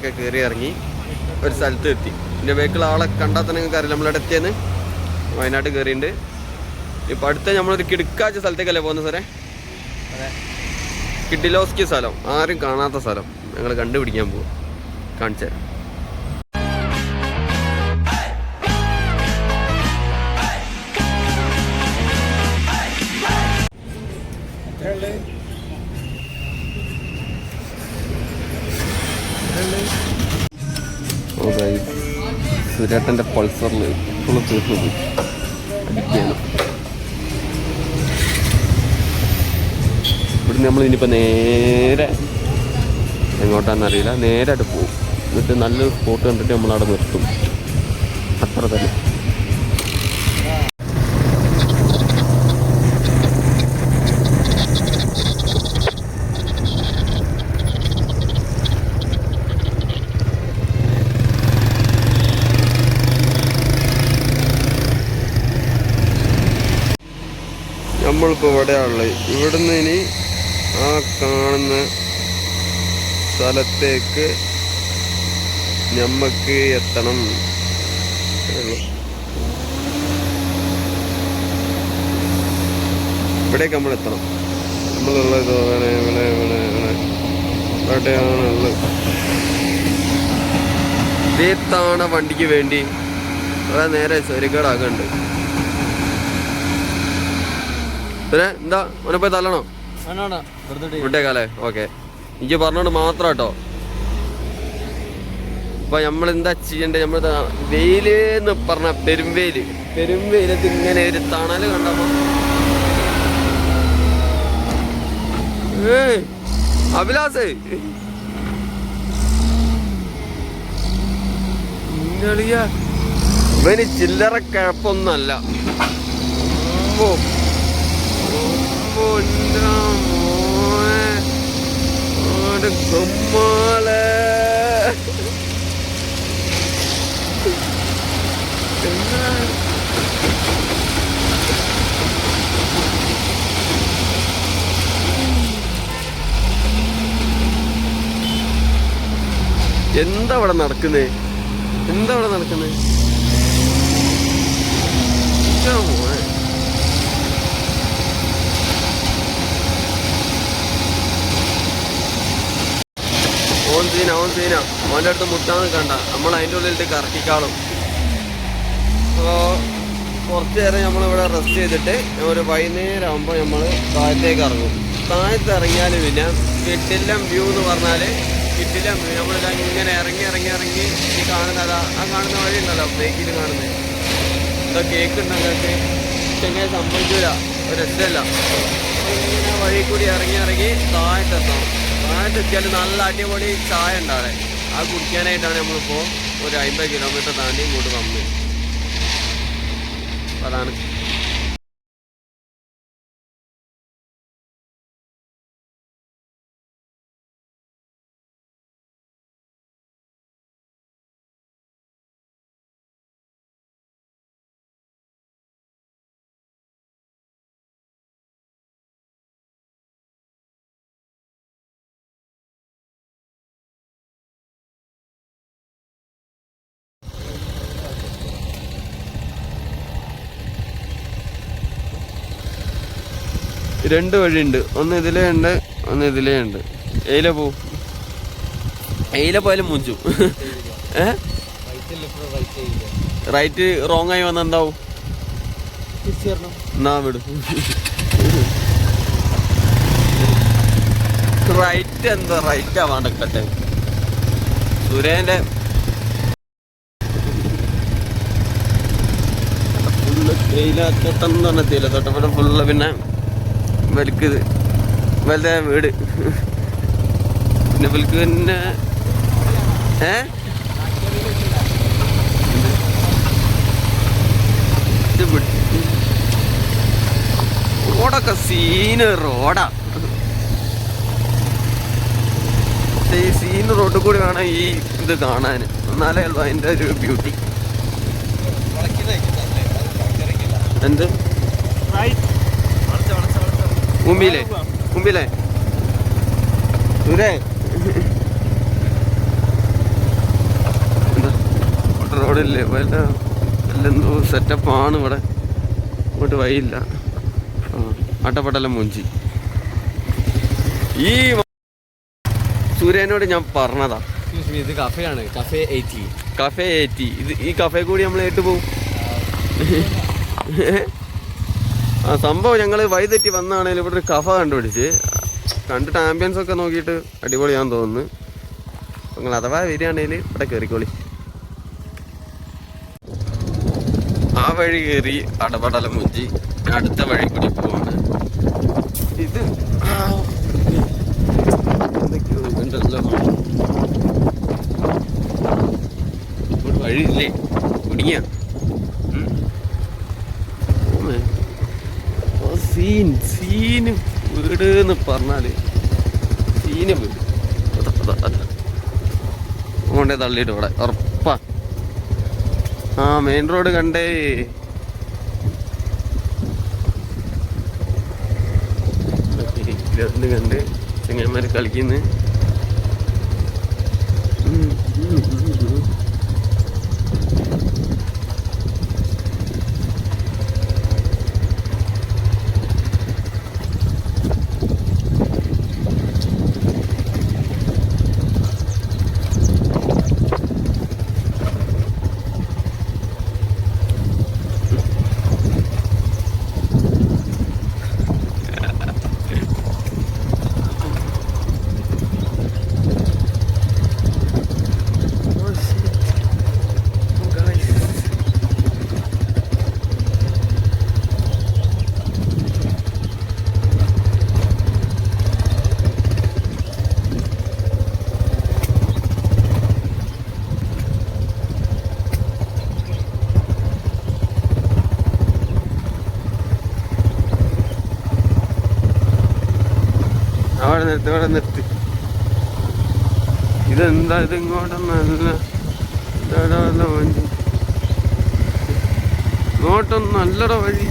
ഒക്കെ കയറി ഇറങ്ങി ഒരു സ്ഥലത്ത് എത്തി. എന്റെ ബേക്കിൽ ആളെ കണ്ടാൽ തന്നെ നിങ്ങൾക്ക് അറിയില്ല. നമ്മളിവിടെ എത്തിയെന്ന് വയനാട് കയറിയിട്ടുണ്ട് ഇപ്പം അടുത്ത നമ്മളൊരു കിടുക്കാച്ച സ്ഥലത്തേക്കല്ലേ പോകുന്നത് സാറേ? കിഡിലോസ്കി സ്ഥലം. ആരും കാണാത്ത സ്ഥലം. ഞങ്ങൾ കണ്ടുപിടിക്കാൻ പോകും കാണിച്ചു തരാം. ഓ സുരേട്ടന്റെ പൾസറിൽ ഫുള്ള് തീർന്നത് അടിക്കുകയാണ് ഇവിടുന്ന് നമ്മൾ ഇനിയിപ്പോൾ നേരെ എങ്ങോട്ടാണെന്നറിയില്ല അടുപ്പ് പോകും എന്നിട്ട് നല്ലൊരു സ്പോട്ട് കണ്ടിട്ട് നമ്മളവിടെ നിർത്തും. അത്ര തന്നെ. നമ്മളിപ്പോൾ ഇവിടെയാണുള്ളത്. ഇവിടുന്ന് ഇനി ആ കാണുന്ന സ്ഥലത്തേക്ക് ഞമ്മക്ക് എത്തണം. ഇവിടേക്ക് നമ്മൾ എത്തണം. നമ്മളുള്ളത് ഇവിടെ ഇവിടെ ഇവിടെ ഇവിടെ. ഉള്ളത്. തീർത്ഥാണ വണ്ടിക്ക് വേണ്ടി അവിടെ നേരെ സ്വരികേടാകുന്നുണ്ട് പിന്നെ എന്താ? അവനെ പോയി തല്ലണോ? വിട്ടേക്കാലേ ഓക്കെ. എനിക്ക് പറഞ്ഞോണ്ട് മാത്രം കേട്ടോ. അപ്പൊ നമ്മൾ എന്താ ചെയ്യണ്ടേ? നമ്മൾ വെയിൽ എന്ന് പറഞ്ഞ പെരുംവെയിൽ പെരുംവെയിലത്ത് ഇങ്ങനെ ഒരു തണൽ കണ്ടപ്പോ ഏ അഭിലാസേ ഇവന് ചില്ലറ കിഴപ്പൊന്നല്ല ഓ. പൊന്നാ? എന്താ അവിടെ നടക്കുന്നേ? എന്താ അവിടെ നടക്കുന്നേ ഓൻ സീന ഓൻ സീന. ഓന്റെ അടുത്ത് മുട്ടാന്ന് കണ്ട നമ്മൾ അതിന്റെ ഉള്ളിലിട്ട് കറക്കിക്കാളും. അപ്പോൾ കുറച്ച് നേരം നമ്മളിവിടെ റെസ്റ്റ് ചെയ്തിട്ട് ഒരു വൈകുന്നേരം ആകുമ്പോൾ നമ്മൾ താഴത്തേക്ക് ഇറങ്ങും. താഴത്ത് ഇറങ്ങിയാൽ പിന്നെ കിട്ടില്ലം വ്യൂ എന്ന് പറഞ്ഞാൽ കിട്ടില്ലം വ്യൂ നമ്മളിതാ ഇങ്ങനെ ഇറങ്ങി ഇറങ്ങി ഇറങ്ങി ഈ കാണുന്നതാ ആ കാണുന്ന വഴി ഉണ്ടല്ലോ ബ്രേക്കിൽ കാണുന്നത് എന്താ കേക്ക് ഉണ്ടെങ്കിൽ ചെങ്ങനെ സംഭവിക്കൂല. ഒരു രസമല്ല ഇങ്ങനെ വഴി കൂടി ഇറങ്ങി ഇറങ്ങി താഴത്തെത്തണം. താഴത്തെത്തിയാൽ നല്ല അടിപൊളി ചായ ഉണ്ടാവേ. ആ കുടിക്കാനായിട്ടാണ് നമ്മളിപ്പോൾ ഒരു അമ്പത് കിലോമീറ്റർ താണ്ടി ഇങ്ങോട്ട് വന്നത്. അതാണ് രണ്ട് വഴിയുണ്ട്. ഒന്ന് ഇതിലേ ഉണ്ട് ഒന്ന് ഇതിലേ ഉണ്ട്. എയില പോവും എയില പോയാലും മുഞ്ചു. ഏ? റൈറ്റ് റോങ് ആയി വന്ന എന്താവും? എന്നാ വിടും. റൈറ്റ് എന്താ? റൈറ്റ് ആവാണ്ടക്കട്ടെ സുരേന്റെ തേയില എന്ന് പറഞ്ഞ തേയില ഇവിടെ ഫുള്ള് പിന്നെ ഇവർക്ക് വലുതായ വലുതെ വീട്. പിന്നെ വലുക്ക് പിന്നെ ഏ? റോഡൊക്കെ സീന് റോഡാ. ഈ സീന് റോഡിൽ കൂടി വേണം ഈ ഇത് കാണാൻ എന്നാലേ ഉള്ളൂ അതിന്റെ ഒരു ബ്യൂട്ടി എന്ത്? മുമ്പിലേ മുമ്പിലേ ദൂരെ. റോഡില്ലേ? വല്ല വല്ലെന്തോ സെറ്റപ്പാണ് ഇവിടെ. ഇങ്ങോട്ട് വഴിയില്ല. അട്ടപ്പടലം മുഞ്ചി. ഈ സൂര്യനോട് ഞാൻ പറഞ്ഞതാ. ഇത് കഫേയാണ്. കഫേ എയ്റ്റി കഫേ എയ്റ്റി ഇത് ഈ കഫേ കൂടി നമ്മൾ ഏട്ട് പോവും. ആ സംഭവം ഞങ്ങൾ വൈതെറ്റി വന്നാണേലും ഇവിടെ ഒരു കഫ കണ്ടുപിടിച്ച്. കണ്ടിട്ട് ആംബിയൻസ് ഒക്കെ നോക്കിയിട്ട് അടിപൊളിയാന്ന് തോന്നുന്നു. നിങ്ങൾ അഥവാ വരികയാണെങ്കിൽ ഇവിടെ കയറിക്കോളി ആ വഴി കയറി അടപടല മുഞ്ചി അടുത്ത വഴി കൂടി പോവാണ്. ഇത് വഴിയില്ലേ? കുടുങ്ങിയ? സീൻ. സീന് വീട്. എന്ന് പറഞ്ഞാൽ സീന് വീട് കൊണ്ടേ തള്ളിയിട്ട് ഇവിടെ ഉറപ്പാ. ആ മെയിൻ റോഡ് കണ്ടേ. ഗ്രൗണ്ട് കണ്ട്? ചെങ്ങന്മാര് കളിക്കുന്നു. അവിടെ നിർത്തി. ഇതെന്താ ഇത് ഇങ്ങോട്ടൊന്നല്ല ഇതാടാ വല്ല വണ്ടി ഇങ്ങോട്ടും നല്ലട വഴി.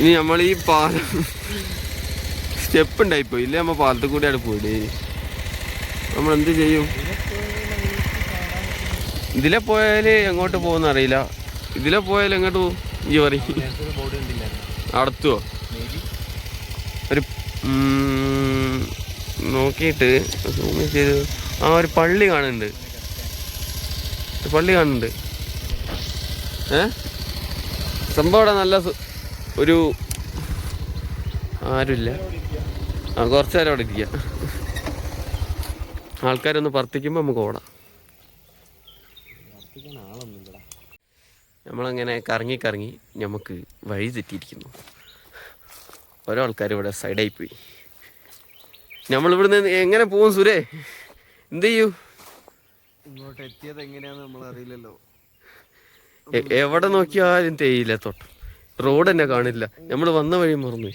ഇനി നമ്മൾ ഈ പാലം സ്റ്റെപ്പ് ഉണ്ടായിപ്പോയി ഇല്ലേ നമ്മ പാലത്തിൽ കൂടിയാണ് പോയില്ലേ നമ്മൾ എന്ത് ചെയ്യും? ഇതിലെ പോയാൽ എങ്ങോട്ട് പോകുന്ന അറിയില്ല ഇതിലെ പോയാലും എങ്ങോട്ട് പോകും ഈ പറയും മേബി ഒരു നോക്കിയിട്ട് ചെയ്ത്. ആ ഒരു പള്ളി കാണുന്നുണ്ട്. പള്ളി കാണുന്നുണ്ട്. ഏ? സംഭവം അവിടെ നല്ല ഒരു ആരുമില്ല. ആ കുറച്ച് നേരം അവിടെ ഇരിക്കുക. ആൾക്കാരൊന്ന് വർത്തിക്കുമ്പോൾ നമുക്ക് ഓടാം. നമ്മളങ്ങനെ കറങ്ങി കറങ്ങി നമുക്ക് വഴി തെറ്റിയിരിക്കുന്നു. ഓരോ ആൾക്കാർ ഇവിടെ സൈഡായി പോയി നമ്മളിവിടുന്ന് എങ്ങനെ പോകും സുരേ? എന്ത് ചെയ്യൂ? ഇങ്ങോട്ട് എത്തിയത് എങ്ങനെയാന്ന് നമ്മൾ അറിയില്ലല്ലോ എവിടെ നോക്കിയാലും തേയില്ല തൊട്ട്. റോഡ് തന്നെ കാണില്ല. നമ്മൾ വന്ന വഴി മറന്നു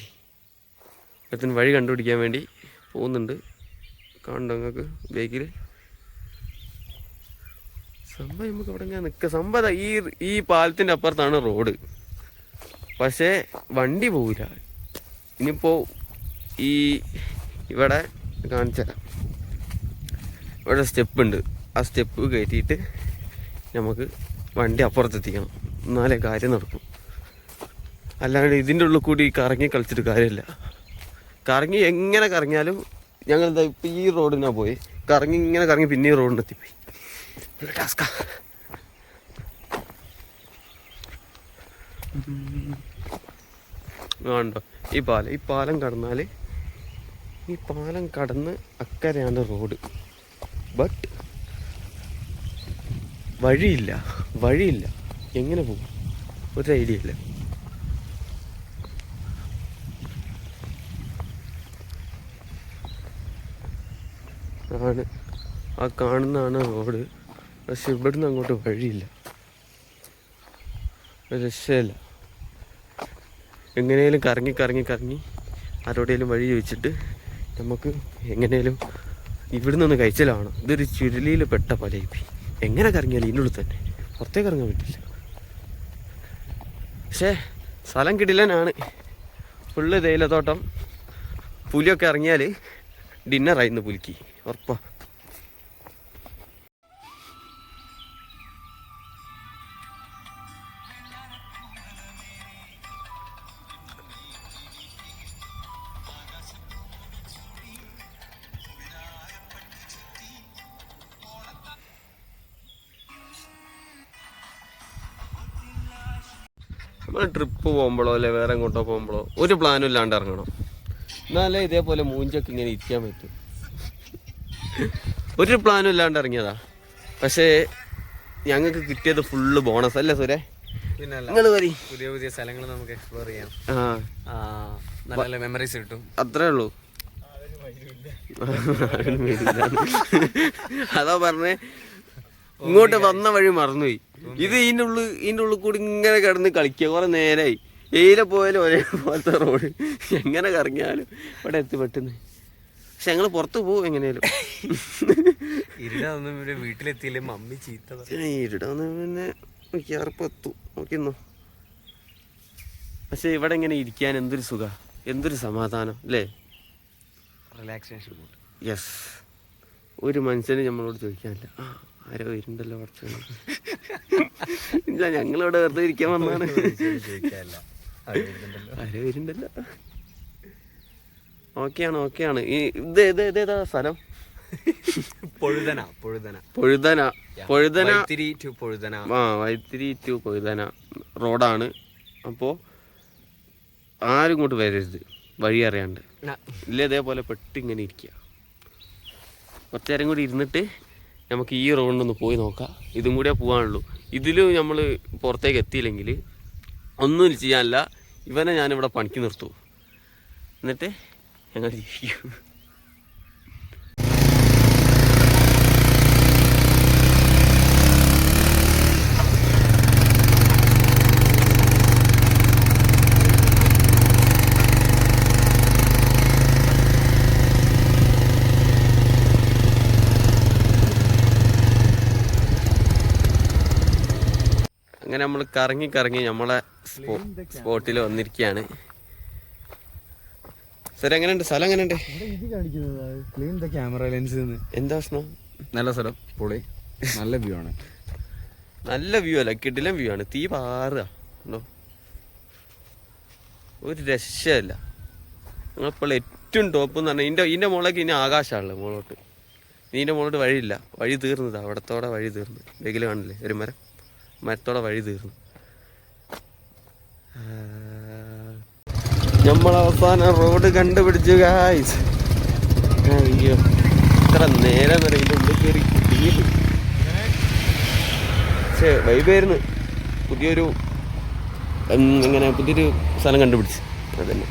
അത്തിന് വഴി കണ്ടുപിടിക്കാൻ വേണ്ടി പോകുന്നുണ്ട്. കാണുന്നുണ്ടോ നിങ്ങൾക്ക് ബേക്കിൽ സംഭവം നമുക്ക് ഇവിടെ ഇങ്ങനെ നിൽക്കുക സംഭവം ഈ ഈ പാലത്തിന്റെ അപ്പുറത്താണ് റോഡ്. പക്ഷേ വണ്ടി പോവില്ല. ഇനിയിപ്പോൾ ഈ ഇവിടെ കാണിച്ചുതരാം ഇവിടെ സ്റ്റെപ്പ് ഉണ്ട്. ആ സ്റ്റെപ്പ് കയറ്റിയിട്ട് നമുക്ക് വണ്ടി അപ്പുറത്തെത്തിക്കണം. എന്നാലേ കാര്യം നടക്കും. അല്ലാണ്ട് ഇതിന്റെ ഉള്ളിൽ കൂടി കറങ്ങി കളിച്ചിട്ട് കാര്യമില്ല. കറങ്ങി എങ്ങനെ കറങ്ങിയാലും ഞങ്ങൾ ഇതാ ഇപ്പം ഈ റോഡിനാണ് പോയി. കറങ്ങി ഇങ്ങനെ കറങ്ങി പിന്നെ ഈ റോഡിന് ടാസ്കാ ആണ്ടോ ഈ പാലം ഈ പാലം കടന്നാൽ ഈ പാലം കടന്ന് അക്കരെയാണ് റോഡ്. ബട്ട് വഴിയില്ല വഴിയില്ല. എങ്ങനെ പോകും? ഒരു ഐഡിയ ഇല്ല. ആണ്. ആ കാണുന്നതാണ് റോഡ്. പക്ഷെ ഇവിടുന്ന് അങ്ങോട്ട് വഴിയില്ല. രക്ഷയില്ല. എങ്ങനെയും കറങ്ങി കറങ്ങി കറങ്ങി ആരോടെങ്കിലും വഴി ചോദിച്ചിട്ട് നമുക്ക് എങ്ങനെയും ഇവിടെ നിന്ന് കഴിച്ചലാണ് ഇതൊരു ചുരുളിയിൽ പെട്ട പലയിപ്പി എങ്ങനെ കറങ്ങിയാലും ഇതിന്റെ ഉള്ളിൽ തന്നെ. പുറത്തേക്ക് ഇറങ്ങാൻ പറ്റില്ല. പക്ഷേ സ്ഥലം കിടിലനാണ്. ഫുള്ള് തേയിലത്തോട്ടം. പുലിയൊക്കെ ഇറങ്ങിയാൽ ഡിന്നറായിരുന്നു പുലിക്ക്. ഉറപ്പാ. നമ്മൾ ട്രിപ്പ് പോകുമ്പോഴോ അല്ലെ വേറെ എങ്ങോട്ടോ പോകുമ്പോഴോ ഒരു പ്ലാനും ഇല്ലാണ്ട് ഇറങ്ങണം. എന്നാലേ ഇതേപോലെ മൂഞ്ചൊക്കെ ഇങ്ങനെ ഇരിക്കാൻ പറ്റും. ഒരു പ്ലാനും ഇല്ലാണ്ട് ഇറങ്ങിയതാ. പക്ഷേ ഞങ്ങൾക്ക് കിട്ടിയത് ഫുള്ള് ബോണസ് അല്ലേ സുരേ? പിന്നെ അല്ല നിങ്ങൾ വരി പുതിയ പുതിയ സ്ഥലങ്ങൾ നമുക്ക് എക്സ്പ്ലോർ ചെയ്യാം. ആ. നല്ല നല്ല മെമ്മറീസ് കിട്ടും. അത്രേ ഉള്ളൂ. അതാ പറഞ്ഞേ. ഇങ്ങോട്ട് വന്ന വഴി മറന്നുപോയി. ഇത് ഇതിന്റെ ഉള്ളിൽ ഇതിന്റെ ഉള്ളിൽ കൂടി ഇങ്ങനെ കിടന്ന് കളിക്കുക. കുറെ നേരായി. ഏയിലെ പോയാലും ഒരേ പോലത്തെ റോഡ്. എങ്ങനെ കറങ്ങിയാലും ഇവിടെ എത്തി പെട്ടെന്ന്. പക്ഷെ ഞങ്ങൾ പുറത്ത് പോകും എങ്ങനെയാലും ഇരുടാതൊന്നും ഇവർ വീട്ടിലെത്തിയില്ലേ? മമ്മി ചീത്ത ഇരുടാന്ന് പിന്നെ മിക്കവാറും എത്തും. നോക്കിന്നോ പക്ഷെ ഇവിടെ ഇങ്ങനെ ഇരിക്കാൻ എന്തൊരു സുഖ. എന്തൊരു സമാധാനം അല്ലേ? റിലാക്സേഷൻ യെസ് ഒരു മനുഷ്യന് നമ്മളോട് ചോദിക്കാനില്ല. ആരോ വരുന്നുണ്ടല്ലോ കുറച്ച് ഇല്ല ഞങ്ങളിവിടെ വെറുതെ ഇരിക്കാൻ വന്നാണ് ആരോ വരുന്നുണ്ടല്ലോ ഓക്കെയാണ് ഓക്കെയാണ്. ഈ ഇത് ഇത് ഏതാ സ്ഥലം? പൊഴുതന പൊഴുതന. പൊഴുതന പൊഴുതന. വൈത്തിരി ടു പൊഴുതന. ആ വൈത്തിരി ടു പൊഴുതന റോഡാണ്. അപ്പോൾ ആരും ഇങ്ങോട്ട് വരരുത്. വഴി അറിയാണ്ട്. ഇല്ല ഇതേപോലെ പെട്ടിങ്ങനെ ഇരിക്കുക കുറച്ച് നേരം കൂടി ഇരുന്നിട്ട് നമുക്ക് ഈ റൗണ്ടൊന്ന് പോയി നോക്കാം. ഇതും കൂടിയേ പോകാനുള്ളൂ ഇതിലും നമ്മൾ പുറത്തേക്ക് എത്തിയില്ലെങ്കിൽ ഒന്നും ചെയ്യാനില്ല. ഇവനെ ഞാനിവിടെ പണിക്ക് നിർത്തൂ. എന്നിട്ട് ഞങ്ങൾ ജീവിക്കും. അങ്ങനെ നമ്മൾ കറങ്ങി കറങ്ങി നമ്മളെ സ്പോട്ടിൽ വന്നിരിക്കുകയാണ് സാർ എങ്ങനെയുണ്ട്? സ്ഥലം എങ്ങനെയുണ്ട്? ക്ലീൻ ദ ക്യാമറ ലെൻസ് എന്താ പ്രശ്നം? നല്ല സ്ഥലം പൊളി. നല്ല വ്യൂ ആണ്. നല്ല വ്യൂ അല്ല കിടിലൻ വ്യൂ ആണ്. തീ പാറുക. ഒരു രക്ഷയല്ല. ഞങ്ങളിപ്പോൾ ഏറ്റവും ടോപ്പ് എന്ന് പറഞ്ഞാൽ ഇതിന്റെ ഇതിന്റെ മുകളിലേക്ക് ഇനി ആകാശമാണല്ലോ മുകളോട്ട് ഇതിന്റെ മുകളിലോട്ട് വഴിയില്ല. വഴി തീർന്നതാണ് അവിടത്തോടെ വഴി തീർന്നു. വെയിൽ കാണില്ലേ? ഒരു മരം മരത്തോടെ വഴി തീർന്നു. നമ്മൾ അവസാനം റോഡ് കണ്ടുപിടിച്ചു ഗായ്സ് അയ്യോ ഇത്ര നേരം വരെ ഇതിന്റെ കയറി കുടുങ്ങിയിട്ട് പക്ഷേ വൈബായിരുന്നു പുതിയൊരു എങ്ങനെ പുതിയൊരു സ്ഥലം കണ്ടുപിടിച്ച്. അതന്നെ.